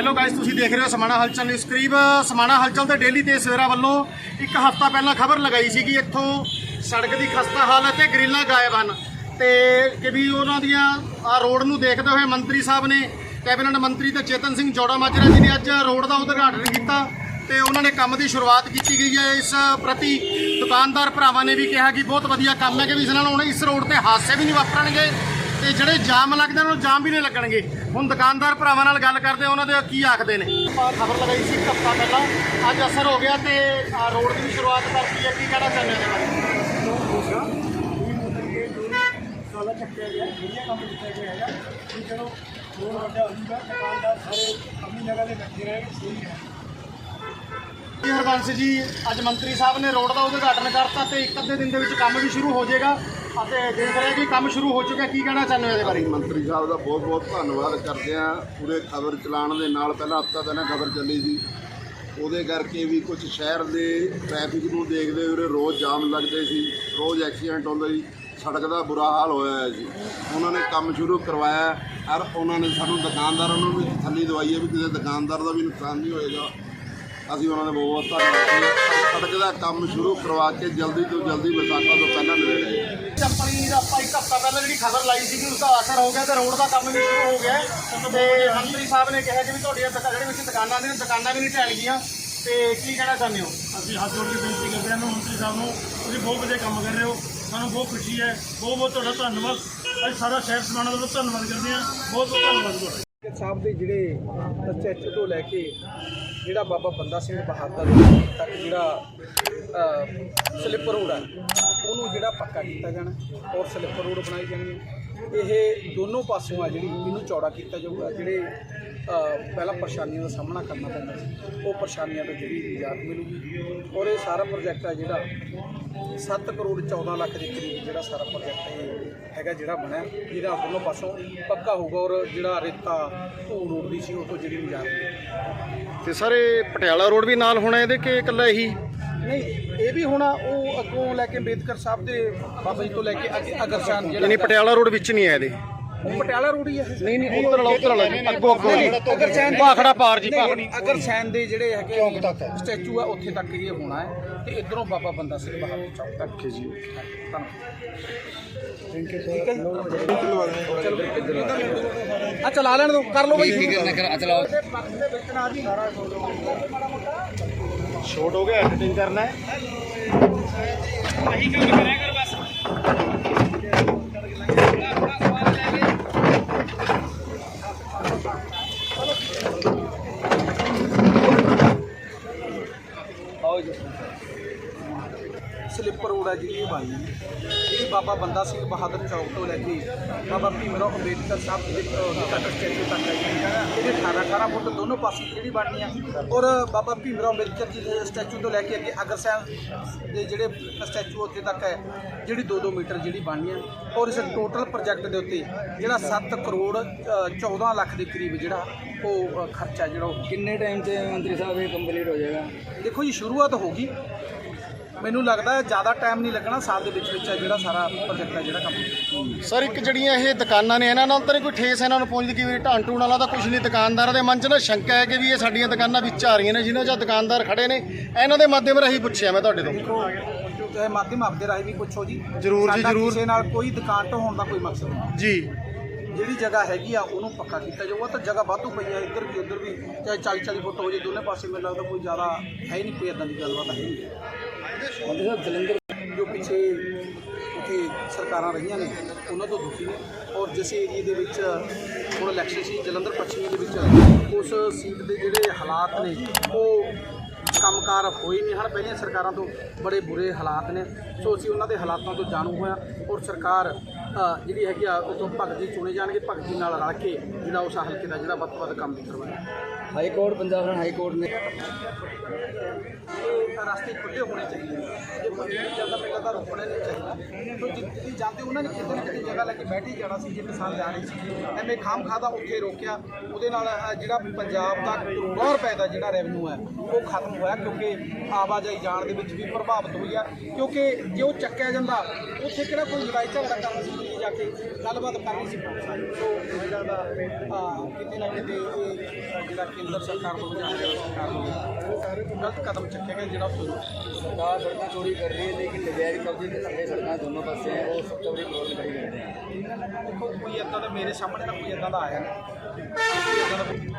Hello guys ਤੁਸੀਂ ਦੇਖ ਰਹੇ ਹੋ ਸਮਾਣਾ ਹਲਚਲ ਨਿਊਜ਼ ਕਰੀਬ। ਸਮਾਣਾ ਹਲਚਲ ਤੇ ਡੇਲੀ ਤੇ ਸਵੇਰਾ ਵੱਲੋਂ ਇੱਕ ਹਫ਼ਤਾ ਪਹਿਲਾਂ ਖਬਰ ਲਗਾਈ ਸੀ ਕਿ ਇੱਥੋਂ ਸੜਕ ਦੀ ਖਸਤਾ ਹਾਲਤ ਤੇ ਗ੍ਰਿਲਾਂ ਗਾਇਬ ਹਨ। ਤੇ ਕਿ ਵੀ ਉਹਨਾਂ ਦੀਆਂ ਆ ਰੋਡ ਨੂੰ ਦੇਖਦੇ ਹੋਏ ਮੰਤਰੀ ਸਾਹਿਬ ਨੇ, ਕੈਬਨਿਟ ਮੰਤਰੀ ਤੇ ਚੇਤਨ ਸਿੰਘ ਜੋੜਾ ਮਾਜਰਾ ਜੀ ਨੇ ਅੱਜ ਰੋਡ ਦਾ ਉਦਘਾਟਨ ਕੀਤਾ ਤੇ ਉਹਨਾਂ ਨੇ ਕੰਮ ਦੀ ਸ਼ੁਰੂਆਤ ਕੀਤੀ ਗਈ ਹੈ। ਇਸ ਪ੍ਰਤੀ ਦੁਕਾਨਦਾਰ ਭਰਾਵਾਂ ਨੇ ਵੀ ਕਿਹਾ ਕਿ ਬਹੁਤ ਵਧੀਆ ਕੰਮ ਹੈ ਕਿ ਵੀ ਇਸ ਨਾਲ ਹੁਣ ਇਸ ਰੋਡ ਤੇ ਹਾਦਸੇ ਵੀ ਨਹੀਂ ਵਾਪਰਨਗੇ। ਤੇ ਜਿਹੜੇ ਜਾਮ ਲੱਗਦੇ ਨੇ ਉਹ ਜਾਮ ਵੀ ਨਹੀਂ ਲੱਗਣਗੇ। ਹੁਣ ਦੁਕਾਨਦਾਰ ਭਰਾਵਾਂ ਨਾਲ ਗੱਲ ਕਰਦੇ ਹਾਂ, ਉਹਨਾਂ ਦੇ ਕੀ ਆਖਦੇ ਨੇ? ਖਬਰ ਲਗਾਈ ਸੀ ਇੱਕ ਹਫ਼ਤਾ ਪਹਿਲਾਂ। ਅੱਜ ਅਸਰ ਹੋ ਗਿਆ ਤੇ ਆਹ ਰੋਡ ਦੀ ਵੀ ਸ਼ੁਰੂਆਤ ਕਰਤੀ ਹੈ। ਕੀ ਕਹਿਣਾ ਚਾਹੁੰਦੇ ਚੱਕਿਆ ਗਿਆ ਵਧੀਆ ਕੰਮ ਕੀਤਾ ਗਿਆ ਹੈਗਾ। ਕਿ ਚਲੋ ਰੋਡ ਵੱਡਾ ਹੋ ਜੂਗਾ ਦੁਕਾਨਦਾਰ ਸਾਰੇ ਆਪਣੀ ਜਗ੍ਹਾ ਤੇ ਬੈਠੇ ਰਹੇ ਸਹੀ ਹੈ। ਜੀ ਹਰਬੰਸ ਜੀ ਅੱਜ ਮੰਤਰੀ ਸਾਹਿਬ ਨੇ ਰੋਡ ਦਾ ਉਦਘਾਟਨ ਕਰਤਾ ਤੇ ਇੱਕ ਅੱਧੇ ਦਿਨ ਦੇ ਵਿੱਚ ਕੰਮ ਵੀ ਸ਼ੁਰੂ ਹੋ ਜਾਏਗਾ। ਅਤੇ ਦੇਖ ਰਹੇ ਕਿ ਕੰਮ ਸ਼ੁਰੂ ਹੋ ਚੁੱਕਿਆ। ਕੀ ਕਹਿਣਾ ਚਾਹੁੰਦੇ ਹੋ ਇਹਦੇ ਬਾਰੇ? ਮੰਤਰੀ ਸਾਹਿਬ ਦਾ ਬਹੁਤ ਬਹੁਤ ਧੰਨਵਾਦ ਕਰਦੇ ਹਾਂ। ਪੂਰੇ ਖਬਰ ਚਲਾਉਣ ਦੇ ਨਾਲ ਪਹਿਲਾਂ ਹਫਤਾ ਪਹਿਲਾਂ ਖਬਰ ਚੱਲੀ ਸੀ। ਉਹਦੇ ਕਰਕੇ ਵੀ ਕੁਝ ਸ਼ਹਿਰ ਦੇ ਟ੍ਰੈਫਿਕ ਨੂੰ ਦੇਖਦੇ ਹੋਏ ਰੋਜ਼ ਜਾਮ ਲੱਗਦੇ ਸੀ। ਰੋਜ਼ ਐਕਸੀਡੈਂਟ ਹੁੰਦੇ ਸੀ। ਸੜਕ ਦਾ ਬੁਰਾ ਹਾਲ ਹੋਇਆ ਹੋਇਆ ਸੀ। ਉਹਨਾਂ ਨੇ ਕੰਮ ਸ਼ੁਰੂ ਕਰਵਾਇਆ। ਔਰ ਉਹਨਾਂ ਨੇ ਸਾਨੂੰ ਦੁਕਾਨਦਾਰਾਂ ਨੂੰ ਵੀ ਥੱਲੀ ਦਵਾਈ ਹੈ ਵੀ ਕਿਸੇ ਦੁਕਾਨਦਾਰ ਦਾ ਵੀ ਨੁਕਸਾਨ ਨਹੀਂ ਹੋਏਗਾ। ਅਸੀਂ ਉਹਨਾਂ ਦਾ ਬਹੁਤ ਬਹੁਤ ਧੰਨਵਾਦ ਸੜਕ ਦਾ ਕੰਮ ਸ਼ੁਰੂ ਕਰਵਾ ਕੇ ਜਲਦੀ ਤੋਂ ਜਲਦੀ ਵਿਸਾਖਾ ਤੋਂ ਪਹਿਲਾਂ ਨਵੇੜੇ ਕੰਪਨੀ ਦਾ ਆਪਾਂ ਇੱਕ ਹਫ਼ਤਾ ਪਹਿਲਾਂ ਜਿਹੜੀ ਖਬਰ ਲਾਈ ਸੀ ਕਿ ਉਸ ਦਾ ਅਸਰ ਹੋ ਗਿਆ ਤੇ ਰੋਡ ਦਾ ਕੰਮ ਵੀ ਸ਼ੁਰੂ ਹੋ ਗਿਆ। ਤੇ ਮੰਤਰੀ ਸਾਹਿਬ ਨੇ ਕਿਹਾ ਕਿ ਵੀ ਤੁਹਾਡੀਆਂ ਜਿਹੜੇ ਵਿੱਚ ਦੁਕਾਨਾਂ ਨੇ ਦੁਕਾਨਾਂ ਵੀ ਨਹੀਂ ਢਹਿਣਗੀਆਂ ਤੇ ਕੀ ਕਹਿਣਾ ਚਾਹੁੰਦੇ ਹੋ? ਅਸੀਂ ਹੱਥ ਜੋੜ ਕੇ ਬੇਨਤੀ ਕਰਦੇ ਹਾਂ ਮੰਤਰੀ ਸਾਹਿਬ ਨੂੰ ਤੁਸੀਂ ਬਹੁਤ ਵਧੀਆ ਕੰਮ ਕਰ ਰਹੇ ਹੋ। ਸਾਨੂੰ ਬਹੁਤ ਖੁਸ਼ੀ ਹੈ। ਬਹੁਤ ਬਹੁਤ ਤੁਹਾਡਾ ਧੰਨਵਾਦ। ਅਸੀਂ ਸਾਰਾ ਸ਼ਹਿਰ ਸਮਾਣਾ ਦਾ ਧੰਨਵਾਦ ਕਰਦੇ ਹਾਂ। ਬਹੁਤ ਬਹੁਤ ਧੰਨਵਾਦ ਤੁਹਾਡਾ। ਸਾਹਿਬ ਦੇ ਜਿਹੜੇ ਸਟੈਚੂ ਤੋਂ ਲੈ ਕੇ ਜਿਹੜਾ ਬਾਬਾ ਬੰਦਾ ਸਿੰਘ ਬਹਾਦਰ ਤੱਕ ਜਿਹੜਾ ਸਲਿੱਪਰ ਰੋਡ ਹੈ ਉਹਨੂੰ ਜਿਹੜਾ ਪੱਕਾ ਕੀਤਾ ਜਾਣਾ ਔਰ ਸਲਿੱਪਰ ਰੋਡ ਬਣਾਈ ਜਾਣੀ ਹੈ। ਇਹ ਦੋਨੋਂ ਪਾਸਿਓਂ ਆ ਜਿਹੜੀ ਇਹਨੂੰ ਚੌੜਾ ਕੀਤਾ ਜਾਊਗਾ, ਜਿਹੜੇ ਪਹਿਲਾਂ ਪਰੇਸ਼ਾਨੀਆਂ ਦਾ ਸਾਹਮਣਾ ਕਰਨਾ ਪੈਂਦਾ ਸੀ। ਉਹ ਪਰੇਸ਼ਾਨੀਆਂ ਤੋਂ ਜਿਹੜੀ ਨਿਜਾਤ ਮਿਲੂਗੀ। ਔਰ ਇਹ ਸਾਰਾ ਪ੍ਰੋਜੈਕਟ ਹੈ ਜਿਹੜਾ 7 ਕਰੋੜ 14 ਲੱਖ ਦੇ ਕਰੀਬ ਜਿਹੜਾ ਸਾਰਾ ਪ੍ਰੋਜੈਕਟ ਹੈਗਾ ਜਿਹੜਾ ਬਣਿਆ। ਜਿਹਦਾ ਦੋਨੋਂ ਪਾਸੋਂ ਪੱਕਾ ਹੋਊਗਾ ਔਰ ਜਿਹੜਾ ਰੇਤਾ ਧੂੜ ਰੋਡ ਸੀ ਉਹ ਤੋਂ ਜਿਹੜੀ ਨਿਜਾਤ ਤੇ ਸਰ ਇਹ ਪਟਿਆਲਾ ਰੋਡ ਵੀ ਨਾਲ ਹੋਣਾ ਇਹਦੇ ਕਿ ਇਕੱਲਾ ਇਹੀ? ਨਹੀਂ ਇਹ ਵੀ ਹੋਣਾ ਉਹ ਅੱਗੋਂ ਲੈ ਕੇ ਅੰਬੇਦਕਰ ਸਾਹਿਬ ਦੇ ਬਾਬਾ ਜੀ ਤੋਂ ਲੈ ਕੇ ਅੱਗੇ ਅਗਰਸ਼ਾਨ ਜਿਹੜਾ ਪਟਿਆਲਾ ਰੋਡ ਵਿੱਚ ਨਹੀਂ ਹੈ ਇਹਦੇ? ਉਹ ਪਟਿਆਲਾ ਰੋਡ ਹੀ ਹੈ ਨਹੀਂ ਨਹੀਂ ਉੱਧਰ ਵਾਲਾ ਉੱਧਰ ਵਾਲਾ ਜੀ, ਅੱਗੋਂ ਅੱਗੋਂ ਅਗਰਸੈਨ ਭਾਖੜਾ ਪਾਰ ਜੀ ਭਾਖੜੀ। ਅਗਰਸੈਨ ਦੇ ਜਿਹੜੇ ਹੈਗੇ ਸਟੈਚੂ ਆ ਉੱਥੇ ਤੱਕ ਇਹ ਹੋਣਾ ਹੈ ਤੇ ਇਧਰੋਂ ਬਾਬਾ ਬੰਦਾ ਸਿੰਘ ਬਹਾਦਰ ਚੌਕ ਤੱਕ। ਜੀ। ਧੰਨਵਾਦ। ਥੈਂਕ ਯੂ ਠੀਕ ਹੈ ਚਲੋ ਆ ਚਲਾ ਲੈਣ ਦੋ ਕਰ ਲਓ ਬਈ। ਠੀਕ ਹੈ ਚਲਾਓ ਸ਼ੋਟ ਹੋ ਗਿਆ। ਐਡੀਟਿੰਗ ਕਰਨਾ ਹੈ। ਸਲਿੱਪਰ ਰੋਡ ਹੈ ਜਿਹੜੀ ਇਹ ਹੈ ਬਾਬਾ ਬੰਦਾ ਸਿੰਘ ਬਹਾਦਰ ਚੌਕ ਤੋਂ ਲੈ ਕੇ ਬਾਬਾ ਭੀਮਰਾਓ ਅੰਬੇਦਕਰ ਸਾਹਿਬ ਦੇ ਤੱਕ ਸਟੈਚੂ ਤੱਕ ਹੈ ਜੀ। ਇਹਦੇ 18 18 ਫੁੱਟ ਦੋਨੋਂ ਪਾਸੇ ਜਿਹੜੀ ਬਣਨੀ ਆ ਔਰ ਬਾਬਾ ਭੀਮਰਾਓ ਅੰਬੇਦਕਰ ਜੀ ਦੇ ਸਟੈਚੂ ਤੋਂ ਲੈ ਕੇ ਅੱਗੇ ਅਗਰਸੈਨ ਦੇ ਜਿਹੜੇ ਸਟੈਚੂ ਉੱਥੇ ਤੱਕ ਹੈ ਜਿਹੜੀ 2-2 ਮੀਟਰ ਜਿਹੜੀ ਬਣਨੀ ਆ ਔਰ ਇਸ ਟੋਟਲ ਪ੍ਰੋਜੈਕਟ ਦੇ ਉੱਤੇ ਜਿਹੜਾ 7 ਕਰੋੜ ਅਹ, 14 ਲੱਖ ਦੇ ਕਰੀਬ ਜਿਹੜਾ ਉਹ ਖਰਚਾ ਜਿਹੜਾ ਉਹ ਕਿੰਨੇ ਟਾਈਮ 'ਚ ਮੰਤਰੀ ਸਾਹਿਬ ਇਹ ਕੰਪਲੀਟ ਹੋ ਜਾਏਗਾ ਦੇਖੋ ਜੀ ਸ਼ੁਰੂਆਤ ਹੋ ਗਈ ਮੈਨੂੰ ਲੱਗਦਾ ਹੈ ਜ਼ਿਆਦਾ ਟਾਈਮ ਨਹੀਂ ਲੱਗਣਾ ਸਾਲ ਦੇ ਵਿੱਚ ਵਿੱਚ ਹੈ ਜਿਹੜਾ ਸਾਰਾ ਪ੍ਰੋਜੈਕਟ ਹੈ ਜਿਹੜਾ ਕੰਮ ਸਰ ਇੱਕ ਜਿਹੜੀਆਂ ਇਹ ਦੁਕਾਨਾਂ ਨੇ ਇਹਨਾਂ ਨਾਲ ਤਾਂ ਨਹੀਂ ਕੋਈ ਠੇਸ ਇਹਨਾਂ ਨੂੰ ਪਹੁੰਚਦੀ ਕਿ ਵੀ ਢਾਣ ਟੂਣ ਵਾਲਾ ਤਾਂ ਕੁਝ ਨਹੀਂ ਦੁਕਾਨਦਾਰਾਂ ਦੇ ਮਨ 'ਚ ਨਾ ਸ਼ੰਕਾ ਹੈ ਕਿ ਵੀ ਇਹ ਸਾਡੀਆਂ ਦੁਕਾਨਾਂ ਵਿੱਚ ਆ ਰਹੀਆਂ ਨੇ ਜਿਨ੍ਹਾਂ 'ਚ ਦੁਕਾਨਦਾਰ ਖੜੇ ਨੇ। ਇਹਨਾਂ ਦੇ ਮਾਧਿਅਮ ਰਾਹੀਂ ਪੁੱਛਿਆ ਮੈਂ ਤੁਹਾਡੇ ਤੋਂ। ਚਾਹੇ ਮਾਧਿਅਮ ਆਪਦੇ ਰਾਹੀਂ ਵੀ ਪੁੱਛੋ ਜੀ। ਜ਼ਰੂਰ ਜੀ, ਜ਼ਰੂਰ। ਕਿਸੇ ਨਾਲ ਕੋਈ ਦੁਕਾਨ ਢਾਉਣ ਦਾ ਕੋਈ ਮਕਸਦ ਨਹੀਂ। ਜੀ। ਜਿਹੜੀ ਜਗ੍ਹਾ ਹੈਗੀ ਆ ਉਹਨੂੰ ਪੱਕਾ ਕੀਤਾ ਜਾਊਗਾ ਤਾਂ ਜਗ੍ਹਾ ਵਾਧੂ ਪਈ ਆ ਇੱਧਰ ਵੀ ਉੱਧਰ ਵੀ। ਚਾਹੇ 40 40 ਫੁੱਟ ਹੋ ਜੇ ਦੋਨੇ ਪਾਸੇ ਮੈਨੂੰ ਲੱਗਦਾ ਕੋਈ ਜ਼ਿਆਦਾ ਹੈ ਨਹੀਂ ਕੋਈ ਇਦਾਂ ਦੀ ਗੱਲਬਾਤ ਹੀ ਨਹੀਂ। ਮੰਤਰੀ ਜਲੰਧਰ ਜੋ ਪਿੱਛੇ ਉੱਥੇ ਸਰਕਾਰਾਂ ਰਹੀਆਂ ਨੇ, ਉਹਨਾਂ ਤੋਂ ਦੁਖੀ ਨੇ। ਔਰ ਜਿਸ ਏਰੀਏ ਦੇ ਵਿੱਚ ਹੁਣ ਇਲੈਕਸ਼ਨ ਸੀ, ਜਲੰਧਰ ਪੱਛਮੀ ਦੇ ਵਿੱਚ, ਉਸ ਸੀਟ ਦੇ ਜਿਹੜੇ ਹਾਲਾਤ ਨੇ, ਉਹ ਕੰਮਕਾਰ ਹੋਏ ਨਹੀਂ ਹਨ। ਪਹਿਲੀਆਂ ਸਰਕਾਰਾਂ ਤੋਂ ਬੜੇ ਬੁਰੇ ਹਾਲਾਤ ਨੇ। ਸੋ ਅਸੀਂ ਉਹਨਾਂ ਦੇ ਹਾਲਾਤਾਂ ਤੋਂ ਜਾਣੂ ਹੋਇਆ ਔਰ ਸਰਕਾਰ ਜਿਹੜੀ ਹੈਗੀ ਆ ਉਦੋਂ ਭਗਤ ਜੀ ਚੁਣੇ ਜਾਣਗੇ ਭਗਤ ਜੀ ਨਾਲ ਰਲ ਕੇ ਜਿਹੜਾ ਉਸ ਹਲਕੇ ਦਾ ਜਿਹੜਾ ਵੱਧ ਤੋਂ ਵੱਧ ਕੰਮ ਕਰਵਾਇਆ high court Punjab Haryana high court ਨੇ। ਇਹ ਰਸਤੇ ਖੁੱਲੇ ਹੋਣੇ ਚਾਹੀਦੇ ਨੇ। ਜੇ ਕੋਈ ਨਹੀਂ ਚੱਲਦਾ ਪਹਿਲਾਂ ਤਾਂ ਰੋਕਣੇ ਨਹੀਂ ਚਾਹੀਦੇ। ਤੋਂ ਜਿੱਥੇ ਜਾਂਦੇ ਉਹਨਾਂ ਨੇ ਕਿਤੇ ਨਾ ਕਿਤੇ ਜਗ੍ਹਾ ਲੈ ਕੇ ਬੈਠ ਹੀ ਜਾਣਾ ਸੀ ਜੇ ਕਿਸਾਨ ਜਾ ਰਹੇ ਸੀ। ਐਵੇਂ ਖਾਮ ਖਾਦਾ ਉੱਥੇ ਰੋਕਿਆ ਉਹਦੇ ਨਾਲ ਜਿਹੜਾ ਪੰਜਾਬ ਦਾ ਕਰੋੜਾਂ ਰੁਪਏ ਦਾ ਜਿਹੜਾ ਰੈਵਨਿਊ ਹੈ ਉਹ ਖਤਮ ਹੋਇਆ ਕਿਉਂਕਿ ਆਵਾਜਾਈ ਜਾਣ ਦੇ ਵਿੱਚ ਵੀ ਪ੍ਰਭਾਵਿਤ ਹੋਈ ਆ। ਕਿਉਂਕਿ ਜੇ ਉਹ ਚੱਕਿਆ ਜਾਂਦਾ ਉੱਥੇ ਕਿਹੜਾ ਕੋਈ ਲੜਾਈ ਝਗੜਾ ਕਰਨਾ ਸੀ? ਜਾ ਕੇ ਗੱਲਬਾਤ ਕਰਨੀ ਸੀ ਸੋ ਜਿਹੜਾ ਦਾ ਕਿਤੇ ਨਾ ਕਿਤੇ ਜਿਹੜਾ ਕੇਂਦਰ ਸਰਕਾਰ ਤੋਂ ਜਾਂ ਹਰਿਆਣਾ ਸਰਕਾਰ ਵੱਲੋਂ ਗਲਤ ਕਦਮ ਚੱਕਿਆ ਗਿਆ ਜਿਹੜਾ ਸਰਕਾਰ ਸੜਕਾਂ ਚੋਰੀ ਕਰ ਰਹੀ ਹੈ ਲੇਕਿਨ ਨਜਾਇਜ਼ ਕਰਦੀ ਦੇ ਥੱਲੇ ਸੜਕਾਂ ਦੋਨੋਂ ਪਾਸੇ ਹੈ ਉਹ ਸਭ ਤੋਂ ਬੜੀ ਪ੍ਰੋਬਲਮ ਦੇਖੋ ਕੋਈ ਇਦਾਂ ਦਾ ਮੇਰੇ ਸਾਹਮਣੇ ਤਾਂ ਕੋਈ ਇਦਾਂ ਦਾ ਆਇਆ ਨਹੀਂ।